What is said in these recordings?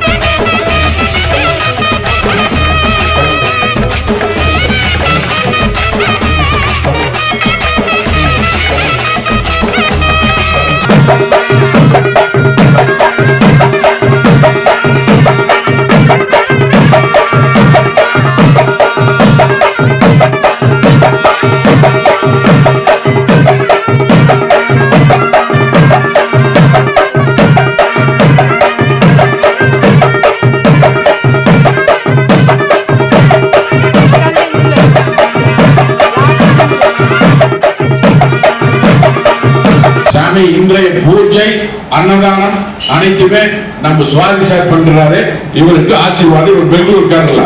Música அன்னதானம் அனைத்துமே நம்ம சுவாதி சார் பண்றாரு இவருக்கு ஆசீர்வாதம் இவர் பெங்களூர்காரல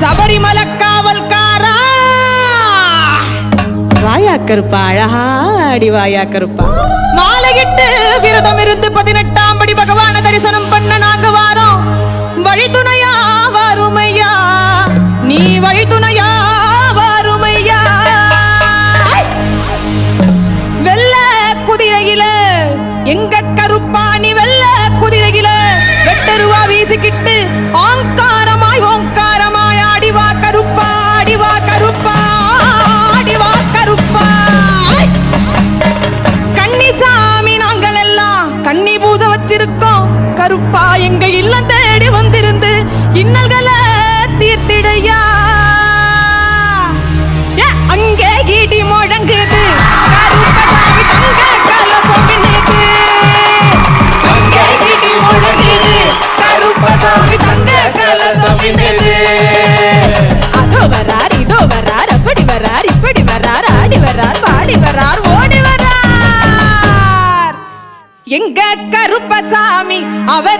சபரிமல காவல்காரா! வாயா கருப்பா அழகா அடி வாயா கருப்பா மாலையிட்டு விரதம் இருந்து பதினெட்டாம் படி பகவான தரிசனம் பண்ண நாங்க வாரோம். வழித்துணையா வறுமையா. நீ வழித்து இருக்கோம் கருப்பா எங்க இல்லம்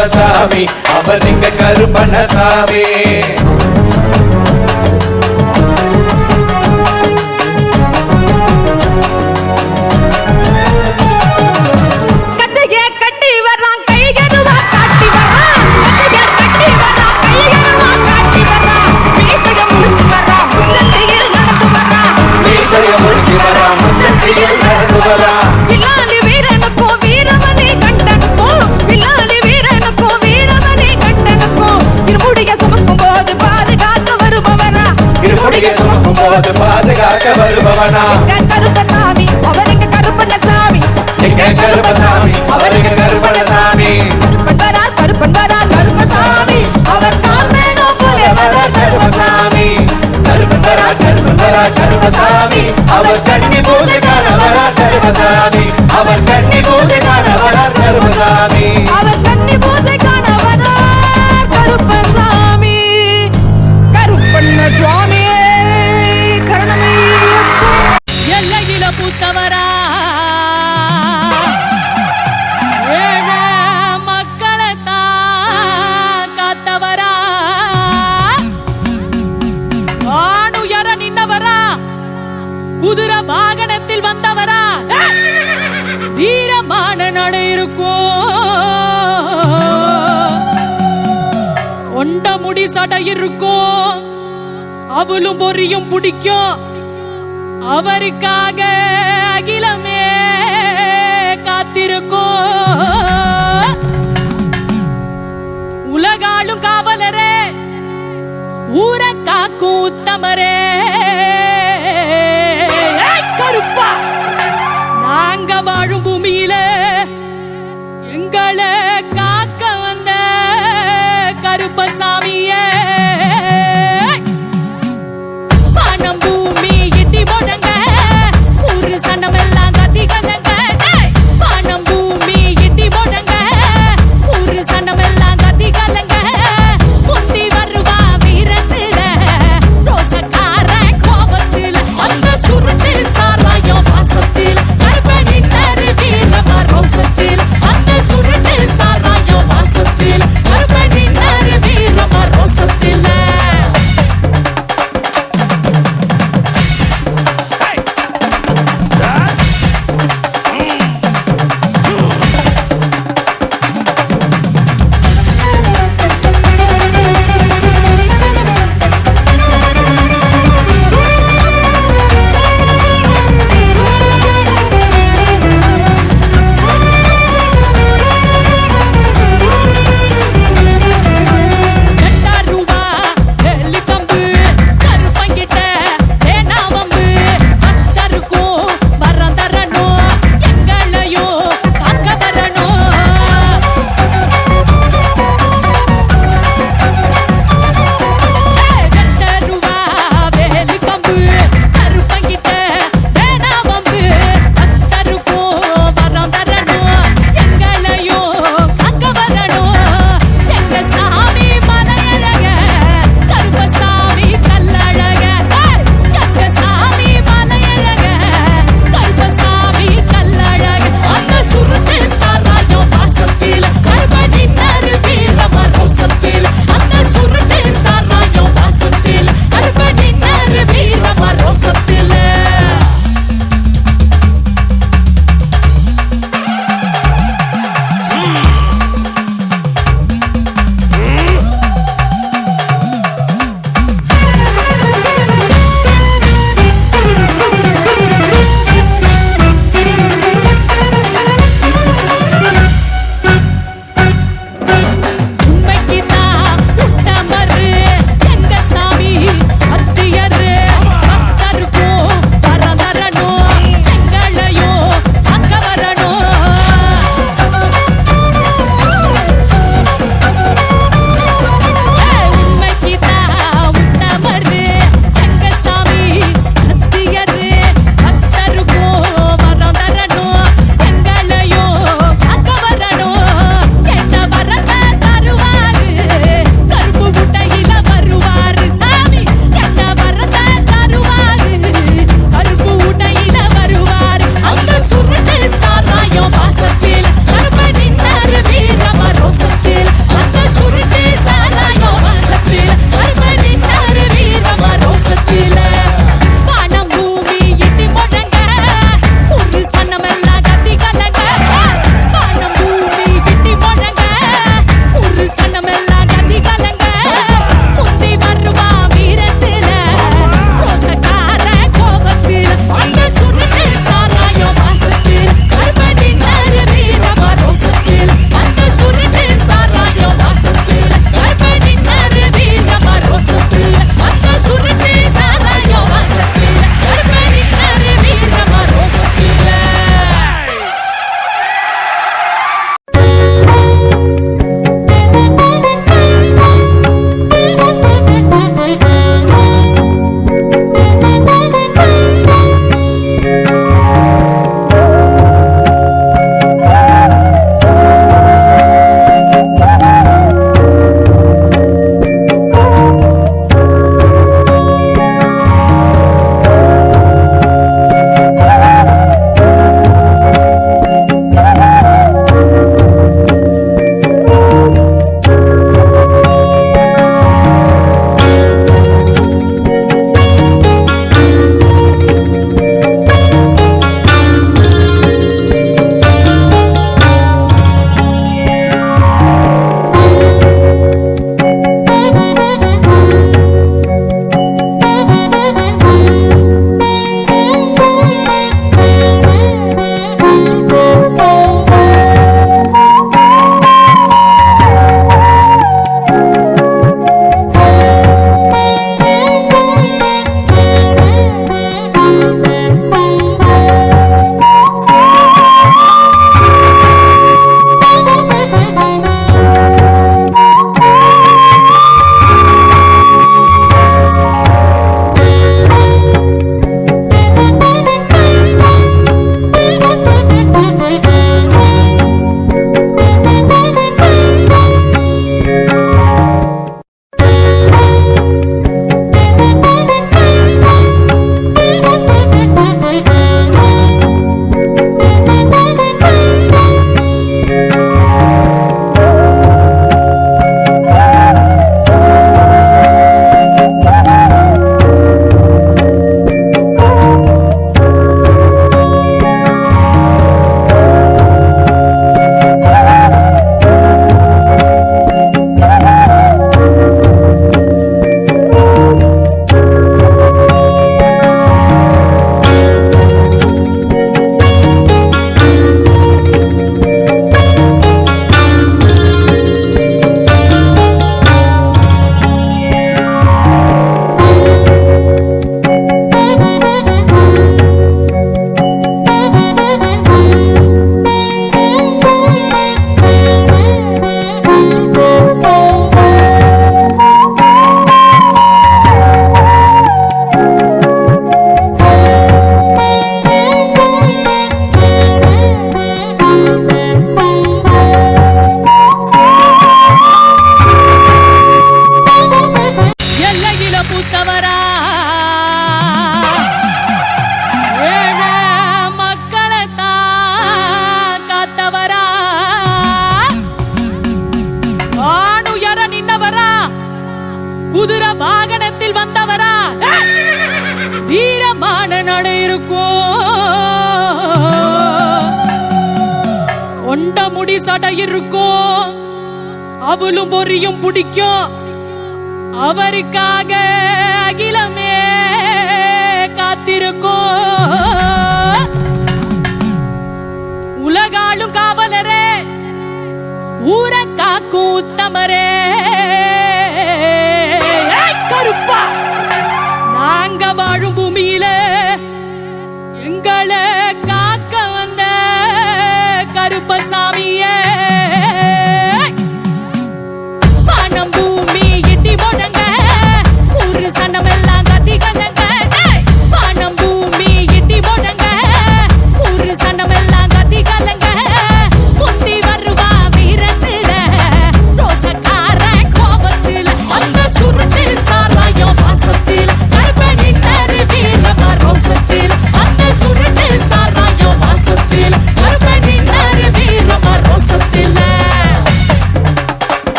கருப்பசாமி அவர் நீங்க கருப்பண்ணசாமி. அவர் கண்ணி போது கணவனார் கருமசாமி. அவர் இருக்கும் அவளும் பொரியும் பிடிக்கும். அவருக்காக அகிலமே காத்திருக்கும். உலகாலும் காவலரே ஊர காக்கும் உத்தமரே. கருப்பா. நாங்க வாழும் பூமியில எங்களை காக்க வந்த கருப்பசாமி முடி சடை இருக்கும் அவளும் பொறியும் பிடிக்கும் அவருக்காக அகிலமே காத்திருக்கும் உலகாலும் காவலரே ஊர காக்கும் உத்தமரே. கருப்பா நாங்க வாழும் பூமியில எங்களை sami je